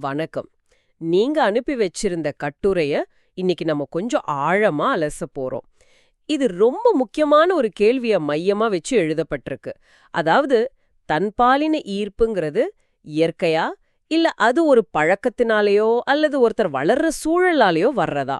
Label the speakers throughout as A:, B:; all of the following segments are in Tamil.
A: வணக்கம். நீங்க அனுப்பி வச்சிருந்த கட்டுரைய இன்னைக்கு நம்ம கொஞ்சம் ஆழமா அலச போறோம். இது ரொம்ப முக்கியமான ஒரு கேள்விய மையமா வச்சு எழுதப்பட்டிருக்கு. அதாவது தன்பாலின ஈர்ப்புங்கிறது இயற்கையா? இல்ல அது ஒரு பழக்கத்தினாலேயோ அல்லது ஒருத்தர் வளர்ற சூழலாலேயோ வர்றதா?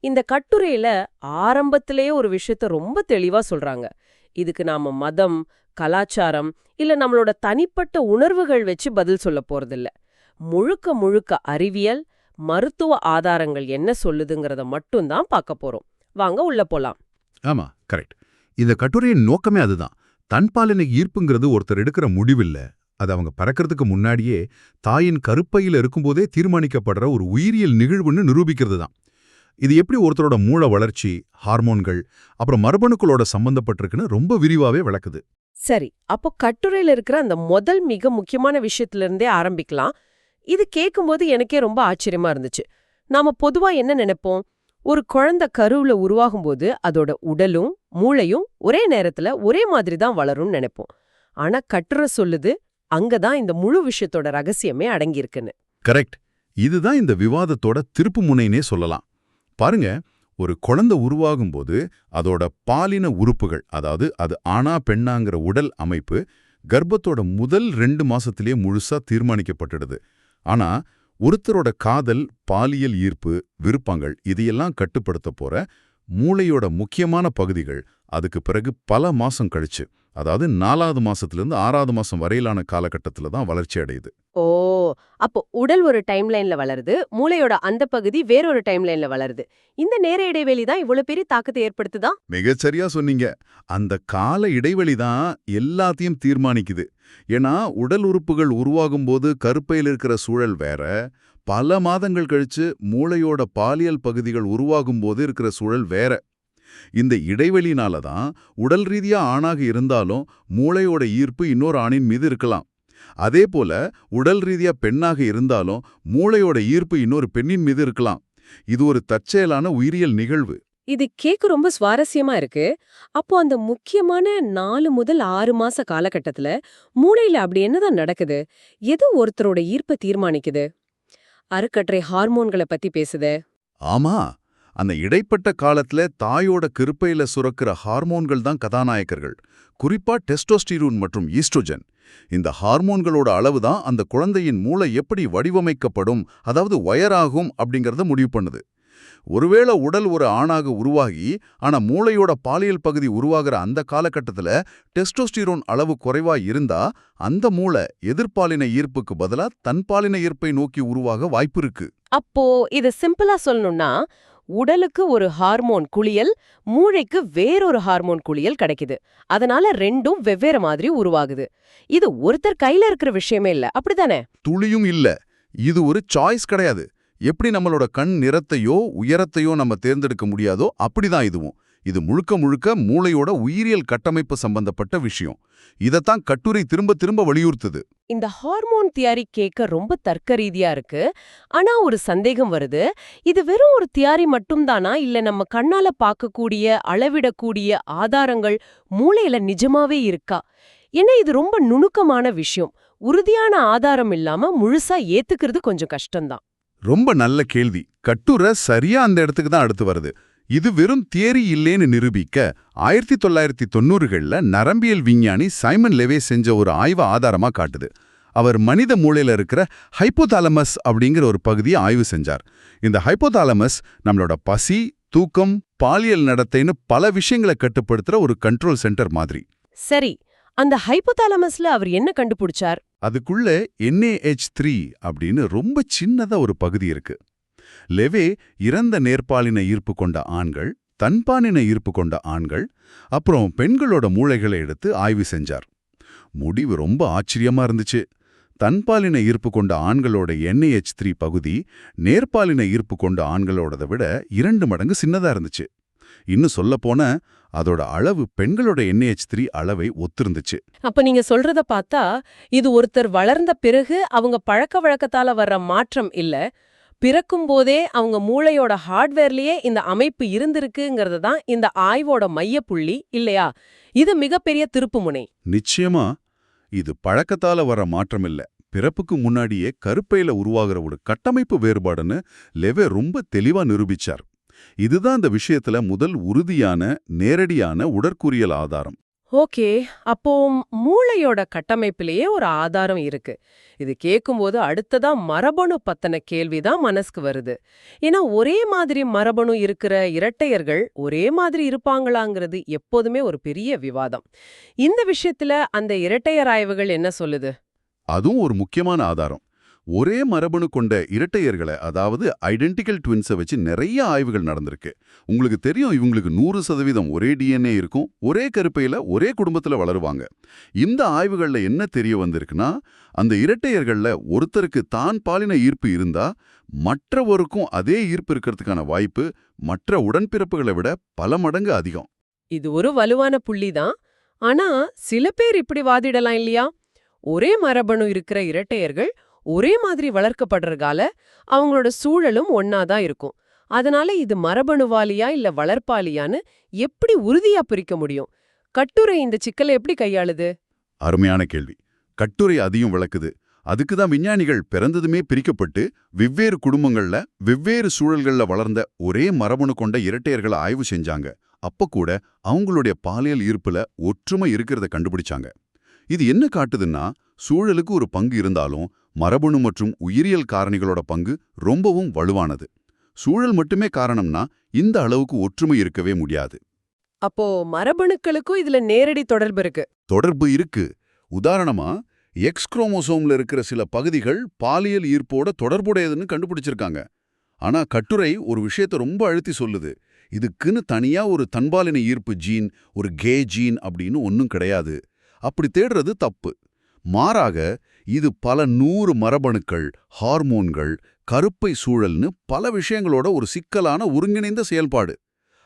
A: இந்த கட்டுரையில ஆரம்பத்திலேயே ஒரு விஷயத்த ரொம்ப தெளிவா சொல்றாங்க. இதுக்கு நாம மதம் கலாச்சாரம் இல்ல நம்மளோட தனிப்பட்ட உணர்வுகள் வச்சு பதில் சொல்ல போறதில்லை. முழுக்க முழுக்க அறிவியல் மருத்துவ ஆதாரங்கள் என்ன சொல்லுதுங்கிறத மட்டும்தான் பார்க்க போறோம். வாங்க உள்ள போலாம்.
B: ஆமா கரெக்ட். இந்த கட்டுரையின் நோக்கமே அதுதான். தன்பாலின ஈர்ப்புங்கிறது ஒருத்தர் எடுக்கிற முடிவில்ல. அது அவங்க பறக்கிறதுக்கு முன்னாடியே தாயின் கருப்பையில இருக்கும்போதே தீர்மானிக்கப்படுற ஒரு உயிரியல் நிகழ்வுன்னு நிரூபிக்கிறது தான் இது எப்படி ஒருத்தரோட மூளை வளர்ச்சி ஹார்மோன்கள் அப்புறம் மரபணுக்களோட சம்பந்தப்பட்டிருக்குன்னு ரொம்ப விரிவாவே விளக்குது.
A: சரி அப்போ கட்டுரையில இருக்கிற அந்த முதல் மிக முக்கியமான விஷயத்துல இருந்தே ஆரம்பிக்கலாம். இது கேட்கும்போது எனக்கே ரொம்ப ஆச்சரியமா இருந்துச்சு. நாம பொதுவா என்ன நினைப்போம்? ஒரு குழந்தை கருவுல உருவாகும்போது அதோட உடலும் மூளையும் ஒரே நேரத்துல ஒரே மாதிரி தான் வளரும்னு நினைப்போம். ஆனா கட்டுரை சொல்லுது அங்கதான் இந்த முழு விஷயத்தோட ரகசியமே அடங்கியிருக்குன்னு.
B: கரெக்ட். இதுதான் இந்த விவாதத்தோட திருப்பு முனைனே சொல்லலாம். பாருங்க ஒரு குழந்தை உருவாகும்போது அதோட பாலின உறுப்புகள் அதாவது அது ஆணா பெண்ணாங்கிற உடல் அமைப்பு கர்ப்பத்தோட முதல் ரெண்டு மாசத்திலேயே முழுசா தீர்மானிக்கப்பட்டுடுது. ஆனா ஒருத்தரோட காதல் பாலியல் ஈர்ப்பு விருப்பங்கள் இதையெல்லாம் கட்டுப்படுத்த போற மூளையோட முக்கியமான பகுதிகள் அதுக்கு பிறகு பல மாசம் கழிச்சு. அதாவது நாலாவது மாசத்திலிருந்து ஆறாவது மாசம் வரையிலான காலகட்டத்துல தான் வளர்ச்சி அடையுது.
A: ஓ அப்போ உடல் ஒரு டைம்லைன்ல வளருது மூளையோட அந்த பகுதி வேறொரு டைம்லைன்ல வளருது. இந்த நேர இடைவெளி தான் இவ்வளவு பெரிய தாக்கத்தை ஏற்படுத்துதா?
B: மிகச்சரியா சொன்னீங்க. அந்த கால இடைவெளி தான் எல்லாத்தையும் தீர்மானிக்குது. ஏன்னா உடல் உறுப்புகள் உருவாகும்போது கருப்பையில் இருக்கிற சூழல் வேற பல மாதங்கள் கழிச்சு மூளையோட பாலியல் பகுதிகள் உருவாகும்போது இருக்கிற சூழல் வேற. இந்த இடைவெளினால தான் உடல் ரீதியா ஆணாக இருந்தாலும் மூளையோட ஈர்ப்பு இன்னொரு ஆணின் மீது இருக்கலாம். அதே போல உடல் ரீதியா பெண்ணாக இருந்தாலும் மூளையோட ஈர்ப்பு இன்னொரு பெண்ணின் மீது இருக்கலாம். இது ஒரு தற்செயலான உயிரியல் நிகழ்வு.
A: இது கேக்க ரொம்ப சுவாரஸ்யமா இருக்கு. அப்போ அந்த முக்கியமான நாலு முதல் ஆறு மாச காலகட்டத்துல மூளையில அப்படி என்னதான் நடக்குது? எது ஒருத்தரோட ஈர்ப்பை தீர்மானிக்குது? அருக்கற்றை ஹார்மோன்களை பத்தி பேசுதே.
B: ஆமா. அந்த இடைப்பட்ட காலத்துல தாயோட கிருப்பையில சுரக்கிற ஹார்மோன்கள் தான் கதாநாயகர்கள். குறிப்பா டெஸ்டோஸ்டிரூன் மற்றும் ஈஸ்ட்ரோஜன். இந்த ஹார்மோன்களோட அளவு தான் அந்த குழந்தையின் மூளை எப்படி வடிவமைக்கப்படும் அதாவது வயராகும் அப்படிங்கறத முடிவு பண்ணுது. ஒருவேளை உடல் ஒரு ஆணாக உருவாகி ஆனா மூளையோட பாலியல் பகுதி உருவாகிற அந்த காலகட்டத்துல டெஸ்டோஸ்டிரோன் அளவு குறைவா இருந்தா அந்த மூளை எதிர்பாலின ஈர்ப்புக்கு பதிலா தன்பாலின ஈர்ப்பை நோக்கி உருவாக வாய்ப்பு இருக்கு.
A: அப்போ இத சிம்பிளா சொல்லணும்னா உடலுக்கு ஒரு ஹார்மோன் குளியல் மூளைக்கு வேறொரு ஹார்மோன் குளியல் கிடைக்குது. அதனால ரெண்டும் வெவ்வேறு மாதிரி உருவாகுது. இது ஒருத்தர் கையில இருக்கிற விஷயமே இல்ல. அப்படிதானே
B: துளியும் இல்ல. இது ஒரு சாய்ஸ் கிடையாது. எப்படி நம்மளோட கண் நிறத்தையோ உயரத்தையோ நம்ம தேர்ந்தெடுக்க முடியாதோ அப்படிதான் இதுவும். இது முழுக்க முழுக்க மூளையோட உயிரியல் கட்டமைப்பு சம்பந்தப்பட்ட விஷயம். இதத்தான் கட்டுரை திரும்ப திரும்ப வலியுறுத்துது.
A: இந்த ஹார்மோன் தியாரி கேட்க ரொம்ப தர்க்க ரீதியா இருக்கு. ஆனா ஒரு சந்தேகம் வருது. இது வெறும் ஒரு தியாரி மட்டும்தானா இல்ல நம்ம கண்ணால பார்க்கக்கூடிய அளவிடக்கூடிய ஆதாரங்கள் மூளையில நிஜமாவே இருக்கா? ஏன்னா இது ரொம்ப நுணுக்கமான விஷயம். உறுதியான ஆதாரம் இல்லாம முழுசா ஏத்துக்கிறது கொஞ்சம் கஷ்டம்தான்.
B: ரொம்ப நல்ல கேள்வி. கட்டுரை சரியா அந்த இடத்துக்கு தான் அடுத்து வருது. இது வெறும் தியரி இல்லேன்னு நிரூபிக்க ஆயிரத்தி தொள்ளாயிரத்தி தொண்ணூறுகள்ல நரம்பியல் விஞ்ஞானி சைமன் லெவே செஞ்ச ஒரு ஆய்வு ஆதாரமா காட்டுது. அவர் மனித மூளையில இருக்கிற ஹைப்போதாலமஸ் அப்படிங்கிற ஒரு பகுதியை ஆய்வு செஞ்சார். இந்த ஹைப்போதாலமஸ் நம்மளோட பசி தூக்கம் பாலியல் நடத்தைன்னு பல விஷயங்களை கட்டுப்படுத்துற ஒரு கண்ட்ரோல் சென்டர் மாதிரி.
A: சரி அந்த ஹைப்போதாலமஸ்ல அவர் என்ன கண்டுபிடிச்சார்?
B: அதுக்குள்ள NaH3 த்ரீ அப்படின்னு ரொம்ப சின்னதா ஒரு பகுதி இருக்கு. லெவே இறந்த நேர்பாலின ஈர்ப்பு கொண்ட ஆண்கள் தன்பாலின ஈர்ப்பு கொண்ட ஆண்கள் அப்புறம் பெண்களோட மூளைகளை எடுத்து ஆய்வு செஞ்சார். முடிவு ரொம்ப ஆச்சரியமா இருந்துச்சு. தன்பாலின ஈர்ப்பு கொண்ட ஆண்களோட NaH3 த்ரீ பகுதி நேர்பாலின ஈர்ப்பு கொண்ட ஆண்களோடதை விட இரண்டு மடங்கு சின்னதா இருந்துச்சு. இன்னும் சொல்லப்போன அதோட அளவு பெண்களோட NaH3 த்ரீ அளவை ஒத்திருந்துச்சு.
A: அப்ப நீங்க சொல்றத பார்த்தா இது ஒருத்தர் வளர்ந்த பிறகு அவங்க பழக்க வழக்கத்தால வர்ற மாற்றம் இல்ல பிறக்கும் போதே அவங்க மூளையோட ஹார்ட்வேர்லயே இந்த அமைப்பு இருந்திருக்குங்கிறது தான் இந்த ஆய்வோட மையப்புள்ளி இல்லையா? இது மிகப்பெரிய திருப்புமுனை
B: நிச்சயமா இது பழக்கத்தால வர மாற்றம் இல்ல பிறப்புக்கு முன்னாடியே கருப்பையில உருவாகிற ஒரு கட்டமைப்பு வேறுபாடுன்னு லெவே ரொம்ப தெளிவா நிரூபிச்சார். இதுதான் இந்த விஷயத்துல முதல் உறுதியான நேரடியான உடற்கூறியல் ஆதாரம்.
A: ஓகே அப்போ மூளையோட கட்டமைப்பிலேயே ஒரு ஆதாரம் இருக்கு. இது கேட்கும்போது அடுத்ததா மரபணு பத்தன கேள்விதான் மனசுக்கு வருது. ஏன்னா ஒரே மாதிரி மரபணு இருக்கிற இரட்டையர்கள் ஒரே மாதிரி இருப்பாங்களாங்கிறது எப்போதுமே ஒரு பெரிய விவாதம். இந்த விஷயத்துல அந்த இரட்டையர் ஆய்வுகள் என்ன சொல்லுது?
B: அதுவும் ஒரு முக்கியமான ஆதாரம். ஒரே மரபணு கொண்ட இரட்டையர்களை அதாவது ஐடென்டிக்கல் ட்வின்ஸை வச்சு நிறைய ஆய்வுகள் நடந்திருக்கு. உங்களுக்கு தெரியும் இவங்களுக்கு நூறு சதவீதம் ஒரே டிஎன்ஏ இருக்கும் ஒரே கருப்பையில ஒரே குடும்பத்துல வளருவாங்க. இந்த ஆய்வுகள்ல என்ன தெரிய வந்திருக்குன்னா அந்த இரட்டையர்கள்ல ஒருத்தருக்கு தான் பாலின ஈர்ப்பு இருந்தா மற்றவருக்கும் அதே ஈர்ப்பு இருக்கிறதுக்கான வாய்ப்பு மற்ற உடன்பிறப்புகளை விட பல மடங்கு அதிகம்.
A: இது ஒரு வலுவான புள்ளி தான். ஆனா சில பேர் இப்படி வாதிடலாம் இல்லையா? ஒரே மரபணு இருக்கிற இரட்டையர்கள் ஒரே மாதிரி வளர்க்கப்படுறதால அவங்களோட சூழலும் ஒன்னாதான் இருக்கும். அதனால இது மரபணுவாலியா இல்ல வளர்ப்பாலியான்னு எப்படி உறுதியா பிரிக்க முடியும்? கட்டுரை இந்த சிக்கலை எப்படி கையாளுது?
B: அருமையான கேள்வி. கட்டுரை அதையும் விளக்குது. அதுக்கு தான் விஞ்ஞானிகள் பிறந்ததுமே பிரிக்கப்பட்டு வெவ்வேறு குடும்பங்கள்ல வெவ்வேறு சூழல்கள்ல வளர்ந்த ஒரே மரபணு கொண்ட இரட்டையர்களை ஆய்வு செஞ்சாங்க. அப்ப கூட அவங்களுடைய பாலியல் ஈர்ப்புல ஒற்றுமை இருக்கிறத கண்டுபிடிச்சாங்க. இது என்ன காட்டுதுன்னா சூழலுக்கு ஒரு பங்கு இருந்தாலும் மரபணு மற்றும் உயிரியல் காரணிகளோட பங்கு ரொம்பவும் வலுவானது. சூழல் மட்டுமே காரணம்னா இந்த அளவுக்கு ஒற்றுமை இருக்கவே முடியாது.
A: அப்போ மரபணுக்களுக்கும் இதுல நேரடி தொடர்பு இருக்கு.
B: தொடர்பு இருக்கு. உதாரணமா எக்ஸ் குரோமோசோம்ல இருக்கிற சில பகுதிகள் பாலியல் ஈர்ப்போட தொடர்புடையதுன்னு கண்டுபிடிச்சிருக்காங்க. ஆனா கட்டுரை ஒரு விஷயத்தை ரொம்ப அழுத்தி சொல்லுது. இதுக்குன்னு தனியா ஒரு தன்பாலின ஈர்ப்பு ஜீன் ஒரு கே ஜீன் அப்படின்னு ஒன்றும் கிடையாது. அப்படி தேடுறது தப்பு. மாறாக இது பல நூறு மரபணுக்கள் ஹார்மோன்கள் கருப்பை சூழல்னு பல விஷயங்களோட ஒரு சிக்கலான ஒருங்கிணைந்த செயல்பாடு.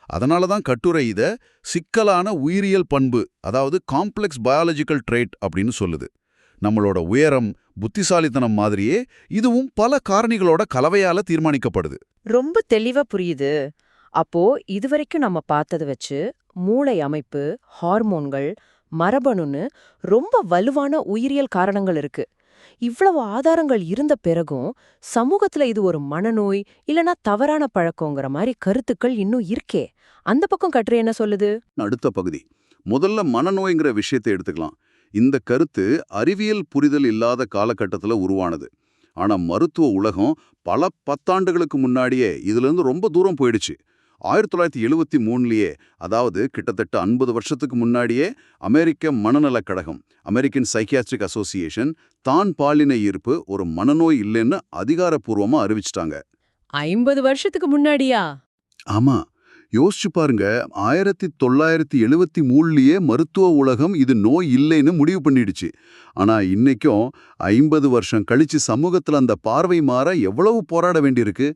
B: அதனால தான் கட்டுரை இத சிக்கலான உயிரியல் பண்பு அதாவது காம்ப்ளெக்ஸ் பயாலஜிக்கல் ட்ரேட் அப்படின்னு சொல்லுது. நம்மளோட உயரம் புத்திசாலித்தனம் மாதிரியே இதுவும் பல காரணிகளோட கலவையால தீர்மானிக்கப்படுது.
C: ரொம்ப தெளிவா புரியுது. அப்போ இதுவரைக்கும் நம்ம பார்த்தத வச்சு மூளை அமைப்பு ஹார்மோன்கள் மரபணுன்னு ரொம்ப வலுவான உயிரியல் காரணங்கள் இருக்கு. இவ்வளவு ஆதாரங்கள் இருந்த பிறகும் சமூகத்துல இது ஒரு மனநோய் இல்லனா தவறான பழக்கங்கிற மாதிரி கருத்துக்கள் இன்னும் இருக்கே. அந்த பக்கம் கட்டுரை என்ன சொல்லுது?
B: அடுத்த பகுதி. முதல்ல மனநோய்ங்கிற விஷயத்தை எடுத்துக்கலாம். இந்த கருத்து அறிவியல் புரிதல் இல்லாத காலகட்டத்துல உருவானது. ஆனா மருத்துவ உலகம் பல பத்தாண்டுகளுக்கு முன்னாடியே இதுல இருந்து ரொம்ப தூரம் போயிடுச்சு. ஆயிரத்தி தொள்ளாயிரத்தி எழுவத்தி மூணுலயே அதாவது கிட்டத்தட்ட ஐம்பது வருஷத்துக்கு முன்னாடியே அமெரிக்க மனநலக் கழகம் அமெரிக்கன் சைக்கியாட்ரிக் அசோசியேஷன் தான் பாலின ஈர்ப்பு ஒரு மனநோய் இல்லைன்னு அதிகாரப்பூர்வமா அறிவிச்சிட்டாங்க.
A: ஐம்பது வருஷத்துக்கு முன்னாடியா?
B: ஆமா. யோசிச்சு பாருங்க ஆயிரத்தி தொள்ளாயிரத்தி எழுவத்தி மூணுலயே மருத்துவ உலகம் இது நோய் இல்லைன்னு முடிவு பண்ணிடுச்சு. ஆனா இன்னைக்கும் ஐம்பது வருஷம் கழிச்சு சமூகத்துல அந்த பார்வை மாற எவ்வளவு போராட வேண்டியிருக்கு?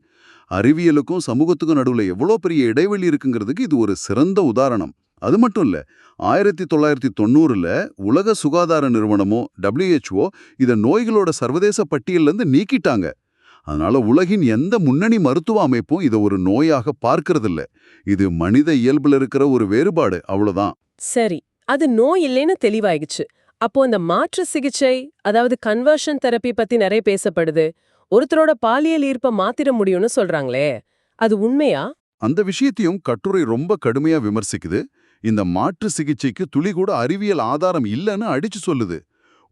B: அறிவியலுக்கும் சமூகத்துக்கும் நடுவுல எவ்வளோ பெரிய இடைவெளி இருக்குங்கிறதுக்கு இது ஒரு சிறந்த உதாரணம். அது மட்டும் இல்ல ஆயிரத்தி தொள்ளாயிரத்தி தொண்ணூறுல உலக சுகாதார நிறுவனமோ டபிள்யூஹெச்ஓ இத நோய்களோட சர்வதேச பட்டியல்ல நீக்கிட்டாங்க. அதனால உலகின் எந்த முன்னணி மருத்துவ அமைப்பும் இதை ஒரு நோயாக பார்க்கறதில்ல. இது மனித இயல்புல இருக்கிற ஒரு வேறுபாடு. அவ்வளவுதான்.
A: சரி. அது நோய் இல்லைன்னு தெளிவாயிடுச்சு. அப்போ அந்த மாற்று சிகிச்சை அதாவது கன்வர்ஷன் தெரப்பி பத்தி நிறைய பேசப்படுது. ஒருத்தரோட பாலியல் ஈர்ப்ப மாத்திர முடியும்னு சொல்றாங்களே. அது உண்மையா?
B: அந்த விஷயத்தையும் கட்டுரை ரொம்ப கடுமையா விமர்சிக்குது. இந்த மாற்று சிகிச்சைக்கு துளி கூட அறிவியல் ஆதாரம் இல்லைன்னு அடிச்சு சொல்லுது.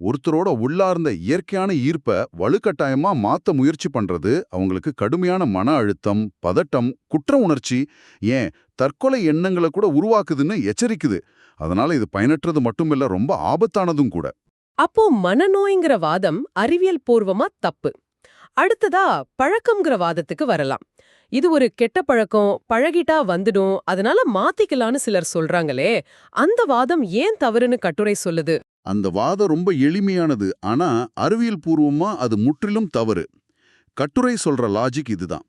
B: ஒருத்தரோட உள்ளார்ந்த இயற்கையான ஈர்ப்ப வலுக்கட்டாயமா மாத்த முயற்சி பண்றது அவங்களுக்கு கடுமையான மன அழுத்தம் பதட்டம் குற்ற உணர்ச்சி ஏன் தற்கொலை எண்ணங்களை கூட உருவாக்குதுன்னு எச்சரிக்குது. அதனால இது பயனற்றது மட்டுமில்ல ரொம்ப ஆபத்தானதும் கூட.
A: அப்போ மனநோய்ங்கிற வாதம் அறிவியல் பூர்வமா தப்பு. அடுத்ததா பழக்கம்ங்கிற வாதத்துக்கு வரலாம். இது ஒரு கெட்ட பழக்கம் பழகிட்டா வந்துடும் அதனால மாத்திக்கலான்னு சிலர் சொல்றாங்களே அந்த வாதம் ஏன் தவறுன்னு கட்டுரை சொல்லுது?
B: அந்த வாதம் ரொம்ப எளிமையானது. ஆனா அறிவியல் பூர்வமா அது முற்றிலும் தவறு. கட்டுரை சொல்ற லாஜிக் இதுதான்.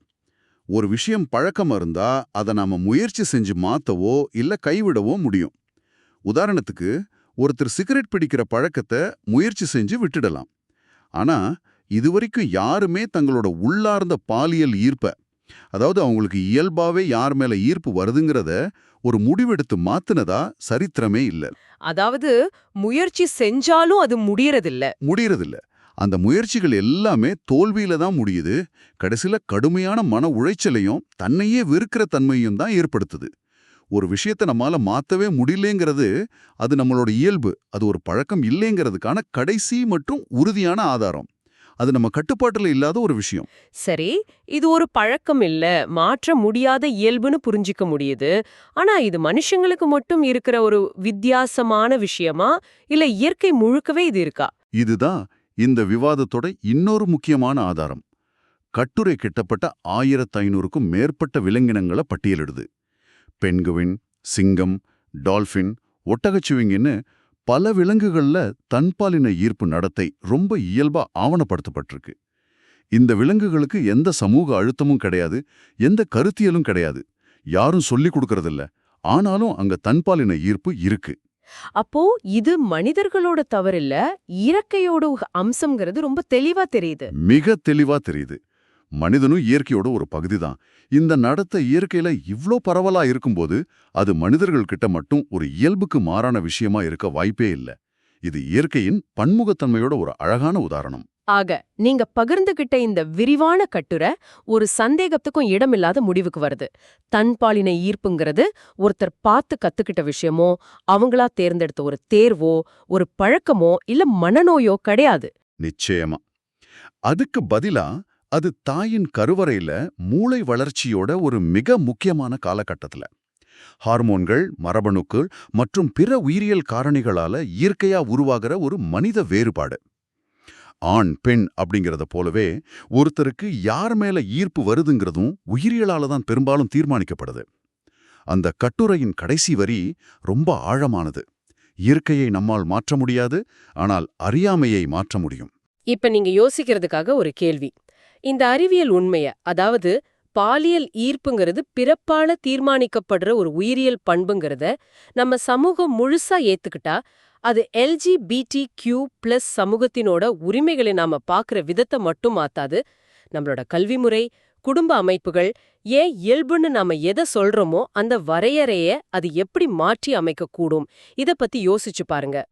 B: ஒரு விஷயம் பழக்கமா இருந்தா அதை நாம முயற்சி செஞ்சு மாத்தவோ இல்ல கைவிடவோ முடியும். உதாரணத்துக்கு ஒருத்தர் சிகரெட் பிடிக்கிற பழக்கத்தை முயற்சி செஞ்சு விட்டுடலாம். ஆனா இதுவரைக்கும் யாருமே தங்களோட உள்ளார்ந்த பாலியல் ஈர்ப்ப அதாவது அவங்களுக்கு இயல்பாவே யார் மேல ஈர்ப்பு வருதுங்கிறத ஒரு முடிவெடுத்து மாத்துனதா சரித்திரமே இல்ல.
A: அதாவது முயற்சி செஞ்சாலும் அது முடியறதில்ல.
B: முடியறதில்ல. அந்த முயற்சிகள் எல்லாமே தோல்வியில தான் முடியுது. கடைசியில கடுமையான மன உளைச்சலையும் தன்னையே வெறுக்கிற தன்மையும் தான் ஏற்படுத்துது. ஒரு விஷயத்தை நம்மால மாத்தவே முடியலங்கிறது அது நம்மளோட இயல்பு. அது ஒரு பழக்கம் இல்லைங்கிறதுக்கான கடைசி மற்றும் உறுதியான ஆதாரம். அது நம்ம கட்டுப்பாட்டுல இல்லாத ஒரு விஷயம்.
A: சரி இது ஒரு பழக்கம் இல்ல. மாற்ற முடியாத இயல்புன்னு புரிஞ்சிக்க முடியுது. ஆனா இது மனுஷங்களுக்கு மட்டும் இருக்கிற ஒரு வித்தியாசமான விஷயமா? இல்ல இயற்கை முழுக்கவே இது இருக்கா?
B: இதுதான் இந்த விவாதத்தோட இன்னொரு முக்கியமான ஆதாரம். கட்டுரை கிட்டப்பட்ட ஆயிரத்து ஐநூறுக்கும் மேற்பட்ட விலங்கினங்களை பட்டியலிடுது. பெண்குவின் சிங்கம் டால்ஃபின் ஒட்டகச்சிவிங்கின்னு பல விலங்குகள்ல தன்பாலின ஈர்ப்பு நடத்தை ரொம்ப இயல்பா ஆவணப்படுத்தப்பட்டிருக்கு. இந்த விலங்குகளுக்கு எந்த சமூக அழுத்தமும் கிடையாது எந்த கருத்தியலும் கிடையாது. யாரும் சொல்லிக் கொடுக்கறதில்ல. ஆனாலும் அங்க தன்பாலின ஈர்ப்பு இருக்கு.
A: அப்போ இது மனிதர்களோட தவறில்ல இயற்கையோட அம்சம்ங்கிறது ரொம்ப தெளிவா தெரியுது.
B: மிக தெளிவா தெரியுது. மனிதனும் இயற்கையோட ஒரு பகுதிதான். இந்த நடத்தை இயற்கையில இவ்ளோ பரவலா இருக்கும்போது அது மனிதர்கள் கிட்ட மட்டும் ஒரு இயல்புக்கு மாறான விஷயமா இருக்க வாய்ப்பே இல்ல. இது இயற்கையின் பன்முகத்தன்மையோட ஒரு அழகான உதாரணம்.
A: ஆக நீங்க பகிர்ந்துகிட்ட இந்த விரிவான கட்டுரை ஒரு சந்தேகத்துக்கும் இடமில்லாத முடிவுக்கு வருது. தன்பாலின ஈர்ப்புங்கிறது ஒருத்தர் பார்த்து கத்துக்கிட்ட விஷயமோ அவங்களா தேர்ந்தெடுத்த ஒரு தேர்வோ ஒரு பழக்கமோ இல்ல மனநோயோ கிடையாது.
B: நிச்சயமா. அதுக்கு பதிலா அது தாயின் கருவறையில மூளை வளர்ச்சியோட ஒரு மிக முக்கியமான காலகட்டத்துல. ஹார்மோன்கள் மரபணுக்கள் மற்றும் பிற உயிரியல் காரணிகளால இயற்கையா உருவாகிற ஒரு மனித வேறுபாடு. ஆண் பெண் அப்படிங்கறத போலவே ஒருத்தருக்கு யார் மேல ஈர்ப்பு வருதுங்கிறதும் உயிரியலால தான் பெரும்பாலும் தீர்மானிக்கப்படுது. அந்த கட்டுரையின் கடைசி வரி ரொம்ப ஆழமானது. இயற்கையை நம்மால் மாற்ற முடியாது ஆனால் அறியாமையை மாற்ற முடியும்.
A: இப்ப நீங்க யோசிக்கிறதுக்காக ஒரு கேள்வி. இந்த அறிவியல் உண்மைய அதாவது பாலியல் ஈர்ப்புங்கிறது பிறப்பால தீர்மானிக்கப்படுற ஒரு உயிரியல் பண்புங்கிறத நம்ம சமூகம் முழுசா ஏத்துக்கிட்டா அது எல்ஜிபிடி கியூ பிளஸ் சமூகத்தினோட உரிமைகளை நாம பாக்குற விதத்தை மட்டும் மாத்தாது. நம்மளோட கல்வி முறை குடும்ப அமைப்புகள் ஏன் இயல்புன்னு நாம எதை சொல்றோமோ அந்த வரையறைய அது எப்படி மாற்றி அமைக்க கூடும் இத பத்தி யோசிச்சு பாருங்க.